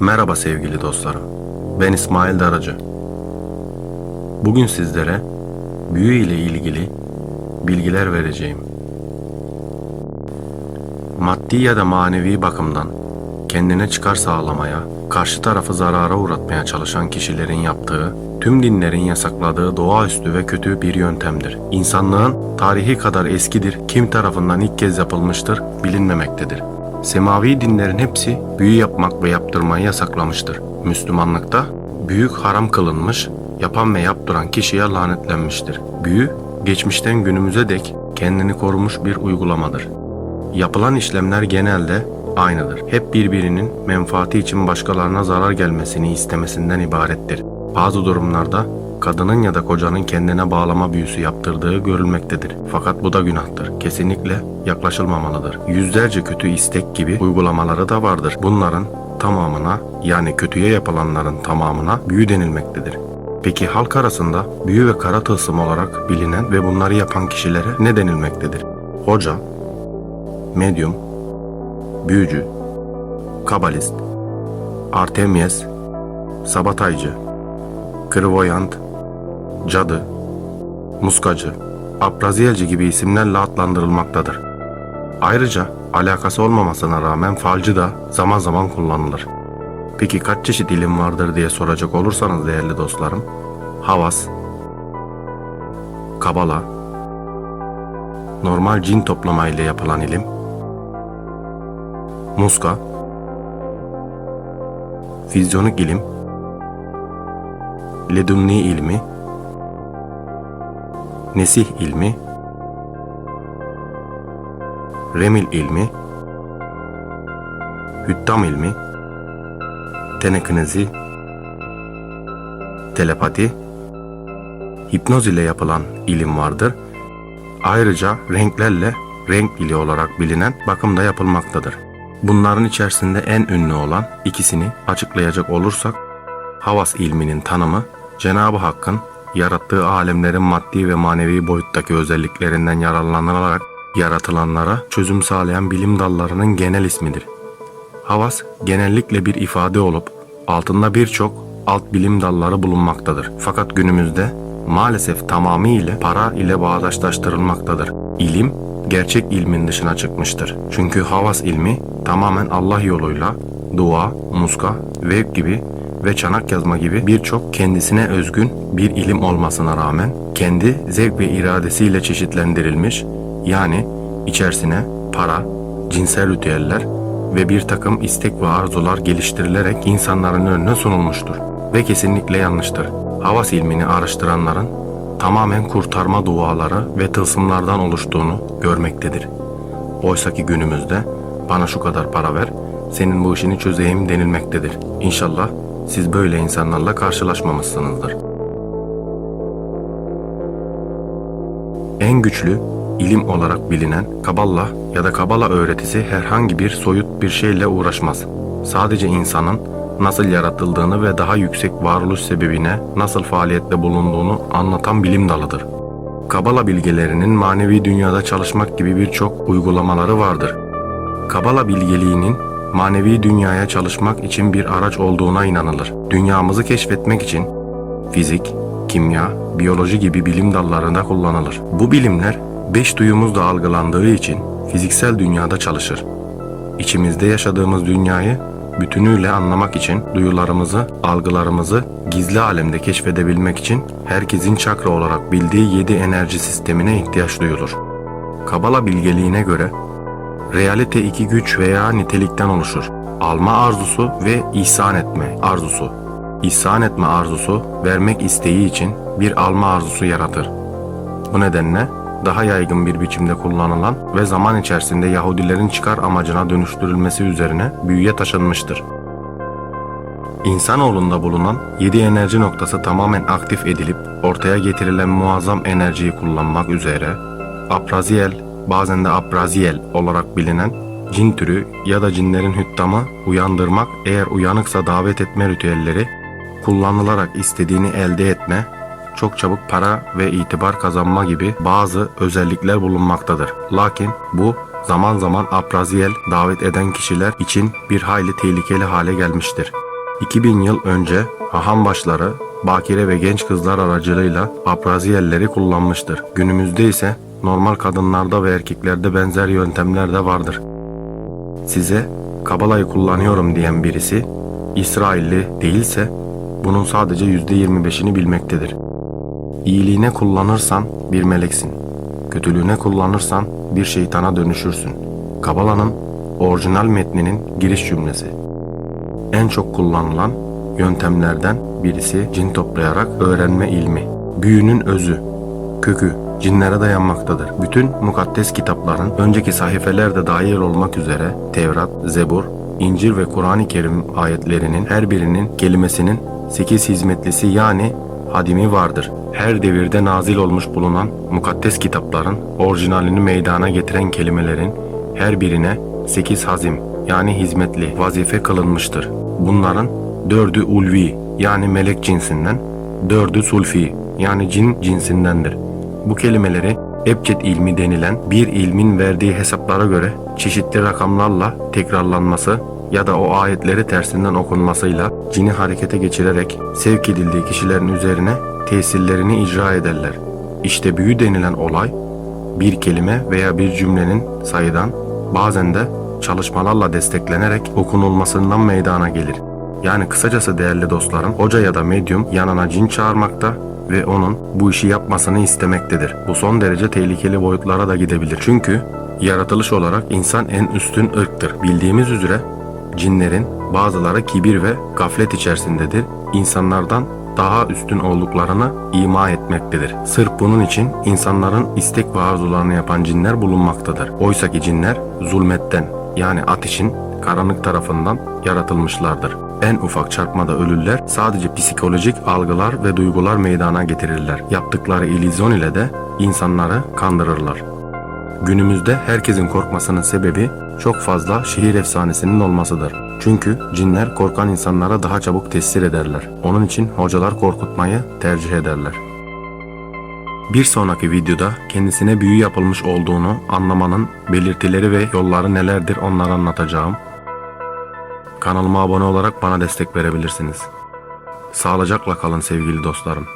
Merhaba sevgili dostlarım. Ben İsmail Daracı. Bugün sizlere büyü ile ilgili bilgiler vereceğim. Maddi ya da manevi bakımdan kendine çıkar sağlamaya, karşı tarafı zarara uğratmaya çalışan kişilerin yaptığı, tüm dinlerin yasakladığı doğaüstü ve kötü bir yöntemdir. İnsanlığın tarihi kadar eskidir, kim tarafından ilk kez yapılmıştır bilinmemektedir. Semavi dinlerin hepsi büyü yapmak ve yaptırmayı yasaklamıştır. Müslümanlıkta büyük haram kılınmış, yapan ve yaptıran kişiye lanetlenmiştir. Büyü, geçmişten günümüze dek kendini korumuş bir uygulamadır. Yapılan işlemler genelde aynıdır. Hep birbirinin menfaati için başkalarına zarar gelmesini istemesinden ibarettir. Bazı durumlarda kadının ya da kocanın kendine bağlama büyüsü yaptırdığı görülmektedir. Fakat bu da günahtır. Kesinlikle yaklaşılmamalıdır. Yüzlerce kötü istek gibi uygulamaları da vardır. Bunların tamamına yani kötüye yapılanların tamamına büyü denilmektedir. Peki halk arasında büyü ve kara tılsım olarak bilinen ve bunları yapan kişilere ne denilmektedir? Hoca, medyum, büyücü, kabalist, artemiyes, sabataycı, kırvoyant, cadı, muskacı, apraziyelci gibi isimlerle adlandırılmaktadır. Ayrıca alakası olmamasına rağmen falcı da zaman zaman kullanılır. Peki kaç çeşit ilim vardır diye soracak olursanız değerli dostlarım, havas, kabala, normal cin toplama ile yapılan ilim, muska, fizyonik ilim, ledunni ilmi, nesih ilmi, remil ilmi, hüttam ilmi, teneknezi, telepati, hipnoz ile yapılan ilim vardır. Ayrıca renklerle renk bili olarak bilinen bakım da yapılmaktadır. Bunların içerisinde en ünlü olan ikisini açıklayacak olursak, havas ilminin tanımı Cenab-ı Hakk'ın yarattığı alemlerin maddi ve manevi boyuttaki özelliklerinden yararlanılarak yaratılanlara çözüm sağlayan bilim dallarının genel ismidir. Havas genellikle bir ifade olup altında birçok alt bilim dalları bulunmaktadır. Fakat günümüzde maalesef tamamıyla para ile bağdaşlaştırılmaktadır. İlim gerçek ilmin dışına çıkmıştır. Çünkü havas ilmi tamamen Allah yoluyla dua, muska, veb gibi ve çanak yazma gibi birçok kendisine özgün bir ilim olmasına rağmen kendi zevk ve iradesiyle çeşitlendirilmiş yani içerisine para, cinsel ritüeller ve bir takım istek ve arzular geliştirilerek insanların önüne sunulmuştur. Ve kesinlikle yanlıştır. Havas ilmini araştıranların tamamen kurtarma duaları ve tılsımlardan oluştuğunu görmektedir. Oysaki günümüzde bana şu kadar para ver, senin bu işini çözeyim denilmektedir. İnşallah siz böyle insanlarla karşılaşmamışsınızdır. En güçlü ilim olarak bilinen Kabala ya da Kabala öğretisi herhangi bir soyut bir şeyle uğraşmaz. Sadece insanın nasıl yaratıldığını ve daha yüksek varoluş sebebine nasıl faaliyette bulunduğunu anlatan bilim dalıdır. Kabala bilgelerinin manevi dünyada çalışmak gibi birçok uygulamaları vardır. Kabala bilgeliğinin manevi dünyaya çalışmak için bir araç olduğuna inanılır. Dünyamızı keşfetmek için fizik, kimya, biyoloji gibi bilim dallarında kullanılır. Bu bilimler beş duyumuzla algılandığı için fiziksel dünyada çalışır. İçimizde yaşadığımız dünyayı bütünüyle anlamak için duyularımızı, algılarımızı gizli alemde keşfedebilmek için herkesin çakra olarak bildiği yedi enerji sistemine ihtiyaç duyulur. Kabala bilgeliğine göre realite iki güç veya nitelikten oluşur. Alma arzusu ve ihsan etme arzusu. İhsan etme arzusu vermek isteği için bir alma arzusu yaratır. Bu nedenle daha yaygın bir biçimde kullanılan ve zaman içerisinde Yahudilerin çıkar amacına dönüştürülmesi üzerine büyüye taşınmıştır. İnsanoğlunda bulunan 7 enerji noktası tamamen aktif edilip ortaya getirilen muazzam enerjiyi kullanmak üzere apraziyel, bazen de apraziyel olarak bilinen cin türü ya da cinlerin hüttamı uyandırmak eğer uyanıksa davet etme ritüelleri kullanılarak istediğini elde etme çok çabuk para ve itibar kazanma gibi bazı özellikler bulunmaktadır. Lakin bu zaman zaman apraziyel davet eden kişiler için bir hayli tehlikeli hale gelmiştir. 2000 yıl önce haham başları, bakire ve genç kızlar aracılığıyla abraziyelleri kullanmıştır. Günümüzde ise normal kadınlarda ve erkeklerde benzer yöntemler de vardır. Size Kabala'yı kullanıyorum diyen birisi İsrailli değilse bunun sadece %25'ini bilmektedir. İyiliğine kullanırsan bir meleksin. Kötülüğüne kullanırsan bir şeytana dönüşürsün. Kabala'nın orijinal metninin giriş cümlesi. En çok kullanılan yöntemlerden birisi cin toplayarak öğrenme ilmi. Büyünün özü, kökü cinlere dayanmaktadır. Bütün mukaddes kitapların önceki sayfelerde dahil olmak üzere Tevrat, Zebur, İncil ve Kur'an-ı Kerim ayetlerinin her birinin kelimesinin 8 hizmetlisi yani hadimi vardır. Her devirde nazil olmuş bulunan mukaddes kitapların orijinalini meydana getiren kelimelerin her birine 8 hazim yani hizmetli vazife kılınmıştır. Bunların dördü ulvi yani melek cinsinden, dördü sulfi yani cin cinsindendir. Bu kelimeleri Ebced ilmi denilen bir ilmin verdiği hesaplara göre çeşitli rakamlarla tekrarlanması ya da o ayetleri tersinden okunmasıyla cini harekete geçirerek sevk edildiği kişilerin üzerine tesirlerini icra ederler. İşte büyü denilen olay bir kelime veya bir cümlenin sayıdan bazen de çalışmalarla desteklenerek okunulmasından meydana gelir. Yani kısacası değerli dostlarım hoca ya da medyum yanına cin çağırmakta ve onun bu işi yapmasını istemektedir. Bu son derece tehlikeli boyutlara da gidebilir. Çünkü yaratılış olarak insan en üstün ırktır. Bildiğimiz üzere cinlerin bazıları kibir ve gaflet içerisindedir. İnsanlardan daha üstün olduklarını ima etmektedir. Sırf bunun için insanların istek ve arzularını yapan cinler bulunmaktadır. Oysa ki cinler zulmetten yani ateşin karanlık tarafından yaratılmışlardır. En ufak çarpmada ölürler sadece psikolojik algılar ve duygular meydana getirirler. Yaptıkları illüzyon ile de insanları kandırırlar. Günümüzde herkesin korkmasının sebebi çok fazla şehir efsanesinin olmasıdır. Çünkü cinler korkan insanlara daha çabuk tesir ederler. Onun için hocalar korkutmayı tercih ederler. Bir sonraki videoda kendisine büyü yapılmış olduğunu anlamanın belirtileri ve yolları nelerdir onları anlatacağım. Kanalıma abone olarak bana destek verebilirsiniz. Sağlıcakla kalın sevgili dostlarım.